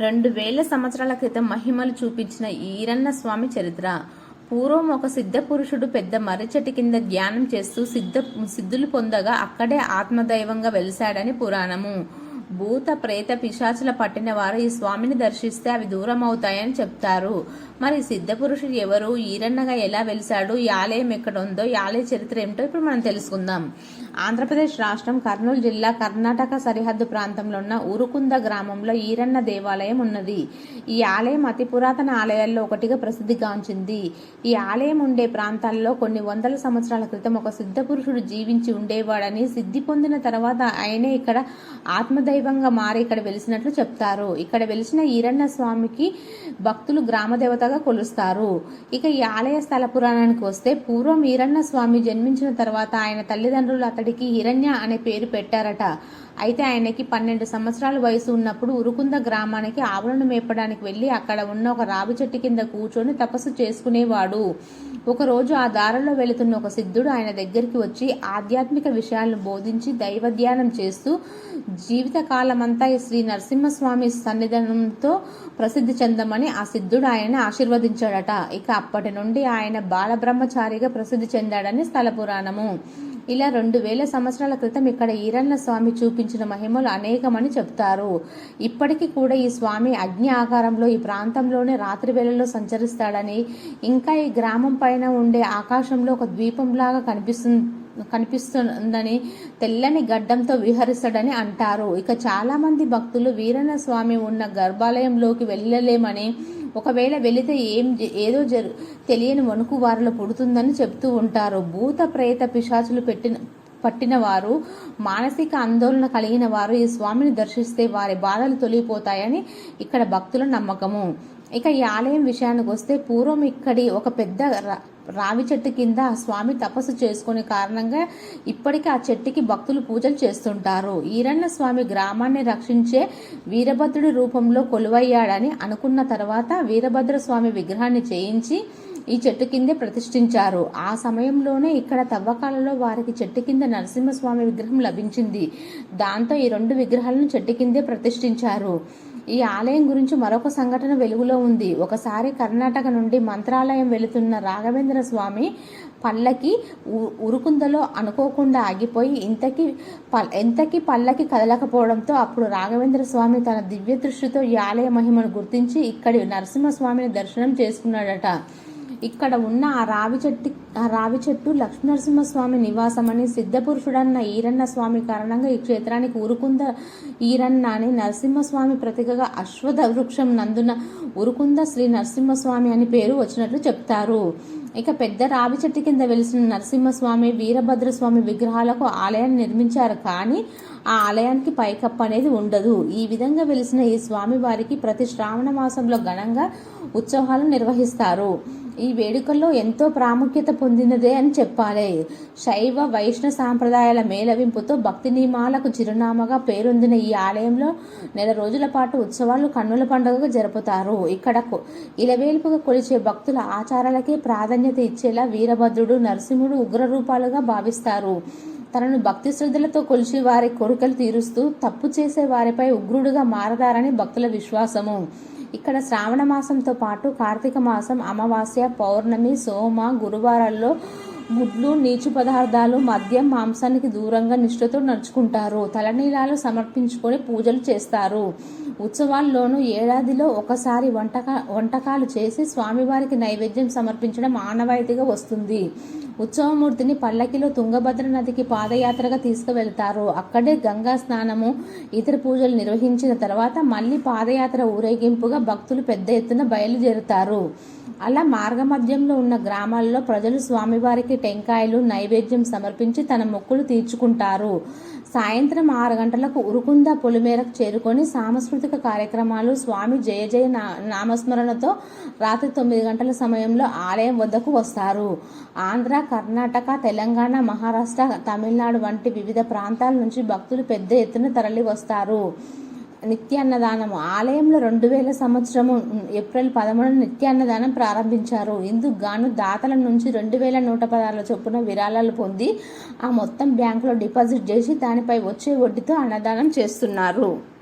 రెండు వేల సంవత్సరాల క్రితం మహిమలు చూపించిన ఈరన్న స్వామి చరిత్ర. పూర్వం ఒక సిద్ధ పురుషుడు పెద్ద మర్రి చెట్టు కింద ధ్యానం చేస్తూ సిద్ధ సిద్ధులు పొందగా అక్కడే ఆత్మదైవంగా వెలిశాడని పురాణము. భూత ప్రేత పిశాచుల పట్టిన వారు ఈ స్వామిని దర్శిస్తే అవి దూరం అవుతాయని చెప్తారు. మరి సిద్ధ పురుషుడు ఎవరు? ఈరన్నగా ఎలా వెలిశాడు? ఈ ఆలయం ఎక్కడ ఉందో ఈ ఆలయ చరిత్ర ఏమిటో ఇప్పుడు మనం తెలుసుకుందాం. ఆంధ్రప్రదేశ్ రాష్ట్రం కర్నూలు జిల్లా కర్ణాటక సరిహద్దు ప్రాంతంలో ఉన్న ఉరుకుంద గ్రామంలో ఈరన్న దేవాలయం ఉన్నది. ఈ ఆలయం అతి పురాతన ఆలయాల్లో ఒకటిగా ప్రసిద్ధిగాంచింది ఈ ఆలయం ఉండే ప్రాంతాల్లో కొన్ని వందల సంవత్సరాల క్రితం ఒక సిద్ధ పురుషుడు జీవించి ఉండేవాడని సిద్ధి పొందిన తర్వాత ఆయనే ఇక్కడ దైవంగా మారి ఇక్కడ వెలిసినట్లు చెప్తారు. ఇక్కడ వెలిసిన ఈరన్న స్వామికి భక్తులు గ్రామదేవతగా కొలుస్తారు. ఇక ఈ ఆలయ స్థల పురాణానికి వస్తే పూర్వం ఈరన్న స్వామి జన్మించిన తర్వాత ఆయన తల్లిదండ్రులు అతడికి హిరణ్య అనే పేరు పెట్టారట. అయితే ఆయనకి పన్నెండు సంవత్సరాల వయసు ఉన్నప్పుడు ఉరుకుంద గ్రామానికి ఆవులను మేపడానికి వెళ్ళి అక్కడ ఉన్న ఒక రావి చెట్టు కింద కూర్చొని తపస్సు చేసుకునేవాడు. ఒకరోజు ఆ దారిలో వెళుతున్న ఒక సిద్ధుడు ఆయన దగ్గరికి వచ్చి ఆధ్యాత్మిక విషయాలను బోధించి దైవధ్యానం చేస్తూ జీవితకాలమంతా శ్రీ నరసింహస్వామి సన్నిధానంతో ప్రసిద్ధి చెందమని ఆ సిద్ధుడు ఆయన ఆశీర్వదించాడట. ఇక అప్పటి నుండి ఆయన బాలబ్రహ్మచారిగా ప్రసిద్ధి చెందాడని స్థల పురాణము. ఇలా రెండు వేల సంవత్సరాల క్రితం ఇక్కడ ఈరన్న స్వామి చూపించిన మహిమలు అనేకమని చెప్తారు. ఇప్పటికీ కూడా ఈ స్వామి అగ్ని ఆకారంలో ఈ ప్రాంతంలోనే రాత్రి వేళల్లో సంచరిస్తాడని ఇంకా ఈ గ్రామం పైన ఉండే ఆకాశంలో ఒక ద్వీపంలాగా కనిపిస్తుంది కనిపిస్తుందని తెల్లని గడ్డంతో విహరిస్తాడని అంటారు. ఇక చాలామంది భక్తులు వీరన్న స్వామి ఉన్న గర్భాలయంలోకి వెళ్ళలేమని ఒకవేళ వెళితే ఏం ఏదో జరు తెలియని వణుకు వారిలో పుడుతుందని చెప్తూ ఉంటారు. భూత ప్రేత పిశాచులు పెట్టిన పట్టిన వారు మానసిక ఆందోళన కలిగిన వారు ఈ స్వామిని దర్శిస్తే వారి బాధలు తొలగిపోతాయని ఇక్కడ భక్తుల నమ్మకము. ఇక ఈ ఆలయం విషయానికి వస్తే పూర్వం ఇక్కడి ఒక పెద్ద రావి చెట్టు కింద స్వామి తపస్సు చేసుకునే కారణంగా ఇప్పటికీ ఆ చెట్టుకి భక్తులు పూజలు చేస్తుంటారు. ఈరన్న స్వామి గ్రామాన్ని రక్షించే వీరభద్రుడి రూపంలో కొలువయ్యాడని అనుకున్న తర్వాత వీరభద్ర స్వామి విగ్రహాన్ని చేయించి ఈ చెట్టు కిందే ప్రతిష్ఠించారు. ఆ సమయంలోనే ఇక్కడ తవ్వకాలలో వారికి చెట్టు కింద నరసింహస్వామి విగ్రహం లభించింది. దాంతో ఈ రెండు విగ్రహాలను చెట్టు కిందే ప్రతిష్ఠించారు. ఈ ఆలయం గురించి మరొక సంఘటన వెలుగులో ఉంది. ఒకసారి కర్ణాటక నుండి మంత్రాలయం వెళుతున్న రాఘవేంద్ర స్వామి పల్లకి ఉరుకుందలో అనుకోకుండా ఆగిపోయి ఇంతకి పల్ ఎంతకి పల్లకి కదలకపోవడంతో అప్పుడు రాఘవేంద్ర స్వామి తన దివ్య దృష్టితో ఈ ఆలయ మహిమను గుర్తించి ఇక్కడి నరసింహస్వామిని దర్శనం చేసుకున్నాడట. ఇక్కడ ఉన్న ఆ రావి చెట్టు ఆ రావి చెట్టు లక్ష్మీనరసింహస్వామి నివాసమని సిద్ధపురుషుడన్న ఈరన్న స్వామి కారణంగా ఈ క్షేత్రానికి ఉరుకుంద ఈరన్న అని నరసింహస్వామి ప్రతికగా అశ్వథ వృక్షం నందున ఉరుకుంద శ్రీ నరసింహస్వామి అని పేరు వచ్చినట్లు చెప్తారు. ఇక పెద్ద రావి చెట్టు కింద వెలిసిన నరసింహస్వామి వీరభద్రస్వామి విగ్రహాలకు ఆలయాన్ని నిర్మించారు కానీ ఆ ఆలయానికి పైకప్పు అనేది ఉండదు. ఈ విధంగా వెలిసిన ఈ స్వామి వారికి ప్రతి శ్రావణ మాసంలో ఘనంగా ఉత్సవాలు నిర్వహిస్తారు. ఈ వేడుకల్లో ఎంతో ప్రాముఖ్యత పొందినదే అని చెప్పాలి. శైవ వైష్ణవ సాంప్రదాయాల మేలవింపుతో భక్తి నియమాలకు చిరునామాగా పేరొందిన ఈ ఆలయంలో నెల రోజుల పాటు ఉత్సవాలు కన్నుల పండుగగా జరుపుతారు. ఇక్కడ ఇలవేల్పుగా కొలిచే భక్తుల ఆచారాలకే ప్రాధాన్యత ఇచ్చేలా వీరభద్రుడు నరసింహుడు ఉగ్ర రూపాలుగా భావిస్తారు. తనను భక్తి శ్రద్ధలతో కొలిచి వారి కోరికలు తీరుస్తూ తప్పు చేసే వారిపై ఉగ్రుడుగా మారతారని భక్తుల విశ్వాసము. ఇక్కడ శ్రావణ మాసంతో పాటు కార్తీక మాసం అమావాస్య పౌర్ణమి సోమ గురువారాల్లో గుడ్లు నీచు పదార్థాలు మద్యం మాంసానికి దూరంగా నిష్ఠతో నడుచుకుంటారు. తలనీలాలు సమర్పించుకొని పూజలు చేస్తారు. ఉత్సవాల్లోనూ ఏడాదిలో ఒకసారి వంటక వంటకాలు చేసి స్వామివారికి నైవేద్యం సమర్పించడం ఆనవాయితీగా వస్తుంది. ఉత్సవమూర్తిని పల్లకిలో తుంగభద్ర నదికి పాదయాత్రగా తీసుకువెళ్తారు. అక్కడే గంగా స్నానము ఇతర పూజలు నిర్వహించిన తర్వాత మళ్ళీ పాదయాత్ర ఊరేగింపుగా భక్తులు పెద్ద ఎత్తున బయలుదేరుతారు. అలా మార్గమధ్యంలో ఉన్న గ్రామాల్లో ప్రజలు స్వామివారికి టెంకాయలు నైవేద్యం సమర్పించి తన మొక్కులు తీర్చుకుంటారు. సాయంత్రం ఆరు గంటలకు ఉరుకుంద పొలిమేరకు చేరుకొని సాంస్కృతిక కార్యక్రమాలు స్వామి జయ జయ నా నామస్మరణతో రాత్రి తొమ్మిది గంటల సమయంలో ఆలయం వద్దకు వస్తారు. ఆంధ్ర కర్ణాటక తెలంగాణ మహారాష్ట్ర తమిళనాడు వంటి వివిధ ప్రాంతాల నుంచి భక్తులు పెద్ద ఎత్తున తరలి వస్తారు నిత్యాన్నదానం ఆలయంలో రెండు వేల సంవత్సరము ఏప్రిల్ పదమూడున నిత్యాన్నదానం ప్రారంభించారు. ఇందుకు గాను దాతల నుంచి రెండు వేల నూట పదాల చొప్పున విరాళాలు పొంది ఆ మొత్తం బ్యాంకులో డిపాజిట్ చేసి దానిపై వచ్చే వడ్డీతో అన్నదానం చేస్తున్నారు.